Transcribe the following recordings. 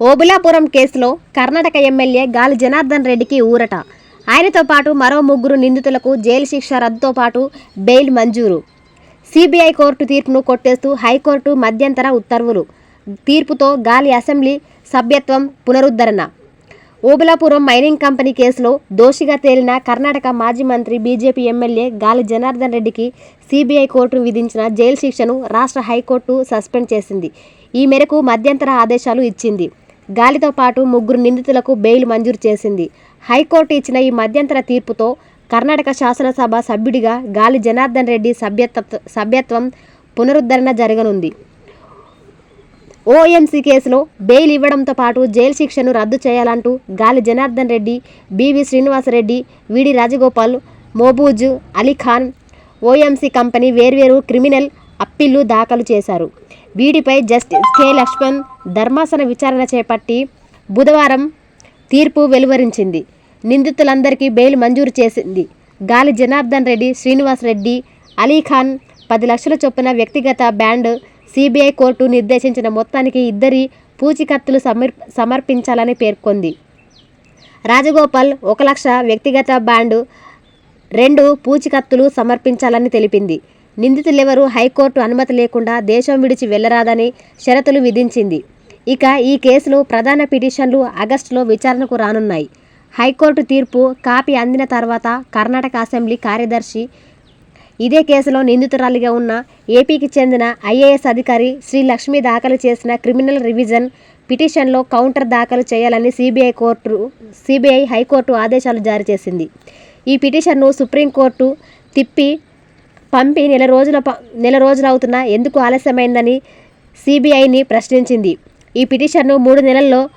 ఓబులాపురం కేసులో కర్ణాటక ఎమ్మెల్యే గాలి జనార్దన్ రెడ్డికి ఊరట. ఆయనతో పాటు మరో ముగ్గురు నిందితులకు జైలు శిక్ష రద్దుతో పాటు బెయిల్ మంజూరు. సిబిఐ కోర్టు తీర్పును కొట్టేస్తూ హైకోర్టు మధ్యంతర ఉత్తర్వులు. తీర్పుతో గాలి అసెంబ్లీ సభ్యత్వం పునరుద్ధరణ. ఓబులాపురం మైనింగ్ కంపెనీ కేసులో దోషిగా తేలిన కర్ణాటక మాజీ మంత్రి బీజేపీ ఎమ్మెల్యే గాలి జనార్దన్ రెడ్డికి సిబిఐ కోర్టు విధించిన జైలు శిక్షను రాష్ట్ర హైకోర్టు సస్పెండ్ చేసింది. ఈ మేరకు మధ్యంతర ఆదేశాలు ఇచ్చింది. గాలితో పాటు ముగ్గురు నిందితులకు బెయిల్ మంజూరు చేసింది. హైకోర్టు ఇచ్చిన ఈ మధ్యంతర తీర్పుతో కర్ణాటక శాసనసభ సభ్యుడిగా గాలి జనార్దన్ రెడ్డి సభ్యత్వ సభ్యత్వం పునరుద్ధరణ జరగనుంది. ఓఎంసీ కేసులో బెయిల్ ఇవ్వడంతో పాటు జైలు శిక్షను రద్దు చేయాలంటూ గాలి Janardhan Reddy B V Srinivasa Reddy V D Rajagopal మోబూజు Ali Khan OMC company వేర్వేరు క్రిమినల్ అప్పీళ్ళు దాఖలు చేశారు. వీటిపై జస్టిస్ కె. లక్ష్మణ్ ధర్మాసన విచారణ చేపట్టి బుధవారం తీర్పు వెలువరించింది. నిందితులందరికీ బెయిల్ మంజూరు చేసింది. గాలి జనార్దన్ రెడ్డి శ్రీనివాస్ రెడ్డి అలీఖాన్ పది లక్షల చొప్పున వ్యక్తిగత బ్యాండ్ సిబిఐ కోర్టు నిర్దేశించిన మొత్తానికి ఇద్దరి పూచికత్తులు సమర్ సమర్పించాలని పేర్కొంది. రాజగోపాల్ ఒక లక్ష వ్యక్తిగత బ్యాండ్ రెండు పూచికత్తులు సమర్పించాలని తెలిపింది. నిందితులెవరూ హైకోర్టు అనుమతి లేకుండా దేశం విడిచి వెళ్ళరాదని షరతులు విధించింది. ఇక ఈ కేసులో ప్రధాన పిటిషన్లు ఆగస్టులో విచారణకు రానున్నాయి. హైకోర్టు తీర్పు కాపీ అందిన తర్వాత కర్ణాటక అసెంబ్లీ కార్యదర్శి ఇదే కేసులో నిందితురాలిగా ఉన్న ఏపీకి చెందిన ఐఏఎస్ అధికారి శ్రీ లక్ష్మి దాఖలు చేసిన క్రిమినల్ రివిజన్ పిటిషన్లో కౌంటర్ దాఖలు చేయాలని సిబిఐ కోర్టు సిబిఐ హైకోర్టు ఆదేశాలు జారీ చేసింది. ఈ పిటిషన్ను సుప్రీంకోర్టు తిప్పి పంపి నెల రోజుల నెల రోజులు అవుతున్నా ఎందుకు ఆలస్యమైందని సిబిఐని ప్రశ్నించింది. ఈ పిటిషన్ను మూడు నెలల్లో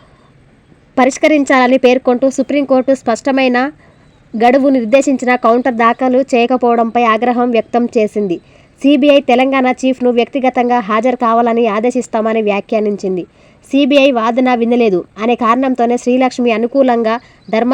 పరిష్కరించాలని పేర్కొంటూ సుప్రీంకోర్టు స్పష్టమైన గడువు నిర్దేశించిన కౌంటర్ దాఖలు చేయకపోవడంపై ఆగ్రహం వ్యక్తం చేసింది. సిబిఐ తెలంగాణ చీఫ్ను వ్యక్తిగతంగా హాజరు కావాలని ఆదేశిస్తామని వ్యాఖ్యానించింది. సిబిఐ వాదన వినలేదు. అనే కారణంతోనే శ్రీలక్ష్మి అనుకూలంగా ధర్మ